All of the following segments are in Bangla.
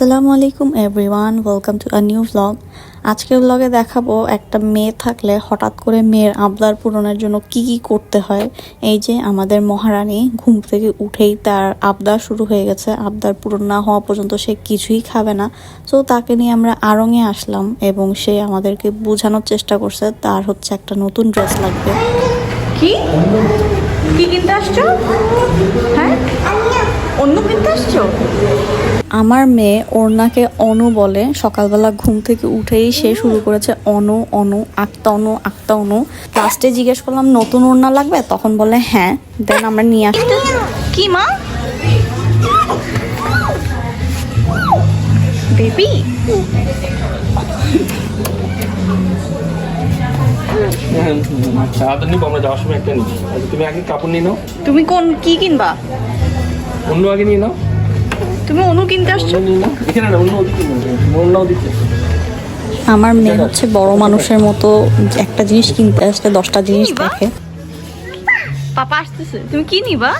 আসসালামু আলাইকুম everyone welcome to a new blog আজকের ব্লগে দেখাবো একটা মেয়ে থাকলে হঠাৎ করে মেয়ের আবদার পূরণের জন্য কি কি করতে হয়। এই যে আমাদের মহারানী ঘুম থেকে উঠেই তার আবদার শুরু হয়ে গেছে। আবদার পূরণ না হওয়া পর্যন্ত সে কিছুই খাবে না। তো তাকে নিয়ে আমরা আড়ঙে আসলাম এবং সে আমাদেরকে বোঝানোর চেষ্টা করছে। তার হচ্ছে একটা নতুন ড্রেস লাগবে। কি? কি কিনতে আসছো হ্যাঁ অন্য কিনতে আসছো আমার মেয়ে ওড়নাকে অনু বলে। সকালবেলা ঘুম থেকে উঠেই সে শুরু করেছে অনু অনু আক্তা অনু আক্তা অনু। লাস্টে জিজ্ঞেস করলাম নতুন ওড়না লাগবে? তখন বলে হ্যাঁ দেন আমরা নিয়ে আসতে কি মা? বেবি? আচ্ছা আদর আমরা যাওয়ার সময় একটা নিবো আচ্ছা তুমি আগে কাপড় নিয়ে নাও। তুমি কোন কি কিনবা? অন্য আগে নিয়ে নাও। তুমি অনু কিনতে আসছো? অন্য নিয়ে নাও এখানে না অন্য ওদিকে অন্য ওদিকে আমার মেয়ে হচ্ছে বড় মানুষের মতো একটা জিনিস কিনতে আসলে দশটা জিনিস দেখে। পাপা আসতেছে। তুমি কি নিবা?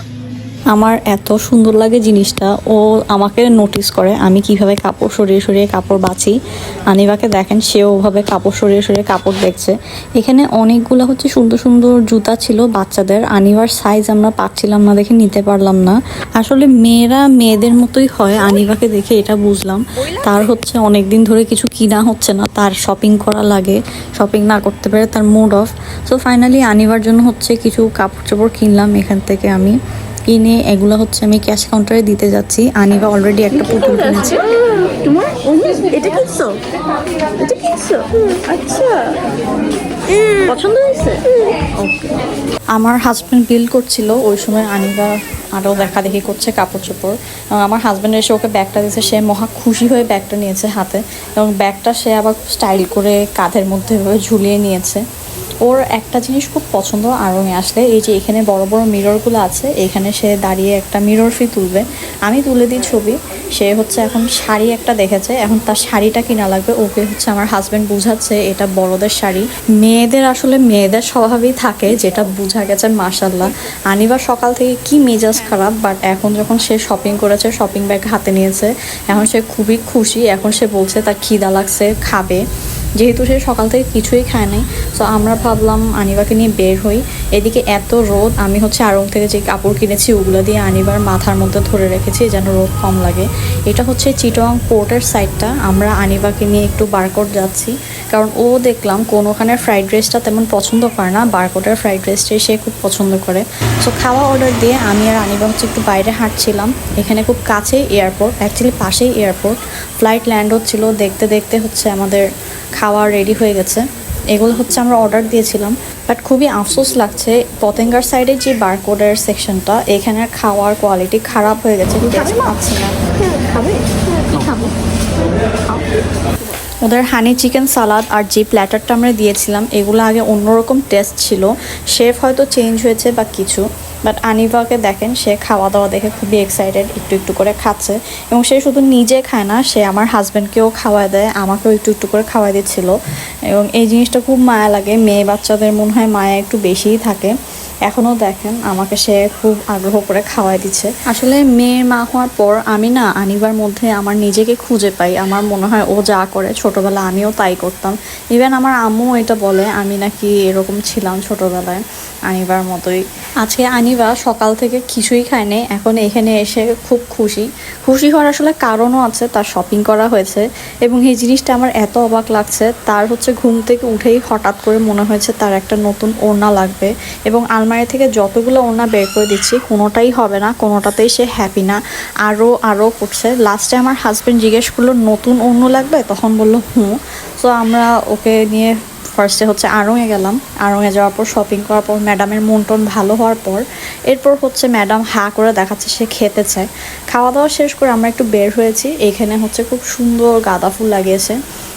আমার এত সুন্দর লাগে জিনিসটা। ও আমাকে নোটিস করে, আমি কীভাবে কাপড় সরিয়ে সরিয়ে কাপড় বাছি। আনিবাকে দেখেন, সেও ওভাবে কাপড় সরিয়ে সরিয়ে কাপড় দেখছে। এখানে অনেকগুলো হচ্ছে সুন্দর সুন্দর জুতা ছিল বাচ্চাদের। আনিবার সাইজ আমরা পাচ্ছিলাম না দেখে নিতে পারলাম না। আসলে মেয়েরা মেয়েদের মতোই হয়, আনিবাকে দেখে এটা বুঝলাম। তার হচ্ছে অনেক দিন ধরে কিছু কিনা হচ্ছে না, তার শপিং করা লাগে। শপিং না করতে পারে তার মুড অফ সো ফাইনালি আনিবার জন্য হচ্ছে কিছু কাপড় চোপড় কিনলাম এখান থেকে আমি। কিনে এগুলো হচ্ছে আমি ক্যাশ কাউন্টারে দিতে যাচ্ছি। আনিবা অলরেডি একটা পুতুল কিনেছে। তোমার এটা কিনছো? এটা কিনছো? আচ্ছা। পছন্দ হয়েছে? আমার হাজব্যান্ড বিল করছিল ওই সময় আনিবা আরও দেখা দেখি করছে কাপড় চোপড় এবং আমার হাজব্যান্ড এসে ওকে ব্যাগটা দিয়েছে সে মহা খুশি হয়ে ব্যাগটা নিয়েছে হাতে। এবং ব্যাগটা সে আবার স্টাইল করে কাঁধের মধ্যে ঝুলিয়ে নিয়েছে। ওর একটা জিনিস খুব পছন্দ আরঙে আসলে, এই যে এখানে বড় বড় মিররগুলো আছে, এখানে সে দাঁড়িয়ে একটা মিরর ফি তুলবে। আমি তুলে দিই ছবি, সে হচ্ছে এখন শাড়ি একটা দেখেছে, এখন তার শাড়িটা কিনা লাগবে, ওকে হচ্ছে আমার হাজব্যান্ড বুঝাচ্ছে, এটা বড়দের শাড়ি। মেয়েদের আসলে, মেয়েদের স্বভাবই থাকে, যেটা বোঝা গেছে মাসাল্লাহ আনিবা সকাল থেকে কি মেজাজ খারাপ বাট এখন যখন সে শপিং করেছে শপিং ব্যাগ হাতে নিয়েছে, এখন সে খুবই খুশি, এখন সে বলছে তার খিদা লাগছে, খাবে। যেহেতু সে সকাল থেকে কিছুই খায় নাই তো আমরা ভাবলাম আনিবাকে নিয়ে বের হই। এদিকে এত রোদ, আমি হচ্ছে আড়ং থেকে যে কাপড় কিনেছি ওগুলো দিয়ে আনিবার মাথার মধ্যে ধরে রেখেছি, যেন রোদ কম লাগে। এটা হচ্ছে চিটং পোর্টের সাইডটা আমরা আনিবাকে নিয়ে একটু বারকোট যাচ্ছি, কারণ ও দেখলাম কোনোখানের ফ্রাইড রাইসটা তেমন পছন্দ করে না বারকোটের ফ্রাইড রাইসটাই সে খুব পছন্দ করে। সো খাওয়া অর্ডার দিয়ে আমি আর আনিবা হচ্ছে একটু বাইরে হাঁটছিলাম, এখানে খুব কাছেই এয়ারপোর্ট অ্যাকচুয়ালি পাশেই এয়ারপোর্ট ফ্লাইট ল্যান্ড হচ্ছিল দেখতে দেখতে হচ্ছে আমাদের খাওয়া রেডি হয়ে গেছে। এগুলো হচ্ছে আমরা অর্ডার দিয়েছিলাম বাট খুবই আফসোস লাগছে। পতেঙ্গার সাইডে যে বারকোডের সেকশনটা এখানের খাওয়ার কোয়ালিটি খারাপ হয়ে গেছে পাচ্ছি না। ওদের হানি চিকেন সালাদ আর যে প্ল্যাটারটা আমরা দিয়েছিলাম এগুলো আগে অন্যরকম টেস্ট ছিল। শেফ হয়তো চেঞ্জ হয়েছে বা কিছু। বাট আনিভাকে দেখেন, সে খাওয়া দাওয়া দেখে খুবই এক্সাইটেড একটু একটু করে খাচ্ছে। এবং সে শুধু নিজে খায় না, সে আমার হাজব্যান্ডকেও খাওয়ায় দেয়, আমাকেও একটু একটু করে খাওয়াই দিচ্ছিল। এবং এই জিনিসটা খুব মায়া লাগে, মেয়ে বাচ্চাদের মনে হয় মায়া একটু বেশিই থাকে। এখনও দেখেন, আমাকে সে খুব আগ্রহ করে খাওয়াই দিচ্ছে। আসলে মেয়ের মা হওয়ার পর আমি না আনিবার মধ্যে আমার নিজেকে খুঁজে পাই। আমার মনে হয় ও যা করে ছোটবেলা আমিও তাই করতাম। ইভেন আমার আম্মু এটা বলে, আমি নাকি এরকম ছিলাম ছোটবেলায় আনিবার মতোই। আজকে আনিবা সকাল থেকে কিছুই খায়নি এখন এখানে এসে খুব খুশি। খুশি হওয়ার আসলে কারণও আছে, তার শপিং করা হয়েছে এবং এই জিনিসটা আমার এত অবাক লাগছে, তার হচ্ছে ঘুম থেকে উঠেই হঠাৎ করে মনে হয়েছে তার একটা নতুন ওড়না লাগবে এবং আলমারি থেকে যতগুলো ওড়না বের করে দিচ্ছি, কোনোটাই হবে না, কোনোটাতেই সে হ্যাপি না। আরও আরও করছে। লাস্টে আমার হাজব্যান্ড জিজ্ঞেস করল, নতুন অন্য লাগবে? তখন বলল হুঁ সো আমরা ওকে নিয়ে ফার্স্টে হচ্ছে আড়ংয়ে গেলাম। আড়ংয়ে যাওয়ার পর শপিং করার পর ম্যাডামের মন টন ভালো হওয়ার পর, এরপর হচ্ছে ম্যাডাম হা করে দেখাচ্ছে, সে খেতে চায়। খাওয়া দাওয়া শেষ করে আমরা একটু বের হয়েছি। এখানে হচ্ছে খুব সুন্দর গাঁদা ফুল লাগিয়েছে।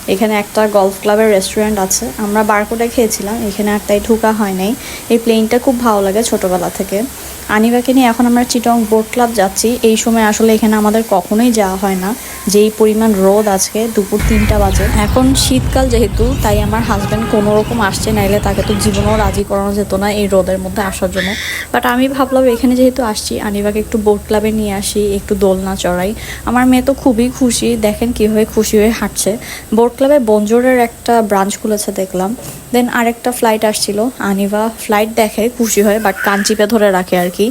এখানে একটা গলফ ক্লাবের রেস্টুরেন্ট আছে। আমরা বারকোটে খেয়েছিলাম, এখানে আর তাই ঢোকা হয় নাই। এই প্লেনটা খুব ভালো লাগে ছোটোবেলা থেকে। আনিবাকে নিয়ে এখন আমরা চিটং বোট ক্লাব যাচ্ছি। এই সময় আসলে এখানে আমাদের কখনোই যাওয়া হয় না। যেই পরিমাণ রোদ আজকে, দুপুর তিনটা বাজে। এখন শীতকাল যেহেতু, তাই আমার হাজব্যান্ড কোনো রকম আসছে নাইলে তাকে তো জীবনেও রাজি করানো যেত না এই রোদের মধ্যে আসার জন্য। বাট আমি ভাবলাম এখানে যেহেতু আসছি, আনিবাকে একটু বোট ক্লাবে নিয়ে আসি, একটু দোলনা চড়াই। আমার মেয়ে তো খুবই খুশি। দেখেন কীভাবে খুশি হয়ে হাঁটছে। বোট ক্লাবে বঞ্জোরের একটা ব্রাঞ্চ খুলেছে দেখলাম। দেন আরেকটা ফ্লাইট আসছিল। আনিবা ফ্লাইট দেখে, খুশি হয় বাট কান চিপে ধরে রাখে আর কি।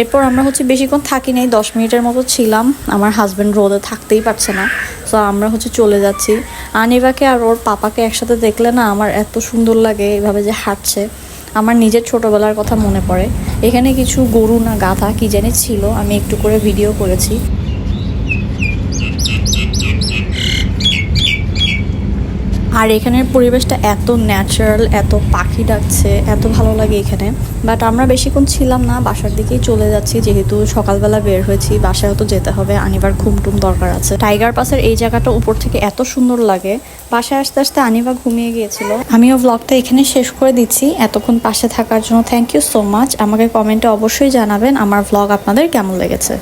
এরপর আমরা হচ্ছে বেশিক্ষণ থাকি নাই, দশ মিনিটের মতো ছিলাম। আমার হাজব্যান্ড রোদে থাকতেই পারছে না। সো আমরা হচ্ছে চলে যাচ্ছি। আনিবাকে আর ওর পাপাকে একসাথে দেখলে না আমার এত সুন্দর লাগে, এভাবে যে হাঁটছে। আমার নিজের ছোটবেলার কথা মনে পড়ে। এখানে কিছু গরু না গাধা কি জানি ছিল, আমি একটু করে ভিডিও করেছি। আর এখানের পরিবেশটা এত ন্যাচারাল এত পাখি ডাকছে, এত ভালো লাগে এখানে। বাট আমরা বেশিক্ষণ ছিলাম না, বাসার দিকেই চলে যাচ্ছি। যেহেতু সকালবেলা বের হয়েছি বাসায় তো যেতে হবে। আনিবার ঘুমটুম দরকার আছে। টাইগার পাসের এই জায়গাটা উপর থেকে এত সুন্দর লাগে। বাসায় আসতে আসতে আনিবা ঘুমিয়ে গিয়েছিল। আমিও ব্লগটা এখানে শেষ করে দিচ্ছি। এতক্ষণ পাশে থাকার জন্য থ্যাংক ইউ সো মাচ আমাকে কমেন্টে অবশ্যই জানাবেন আমার ব্লগ আপনাদের কেমন লেগেছে।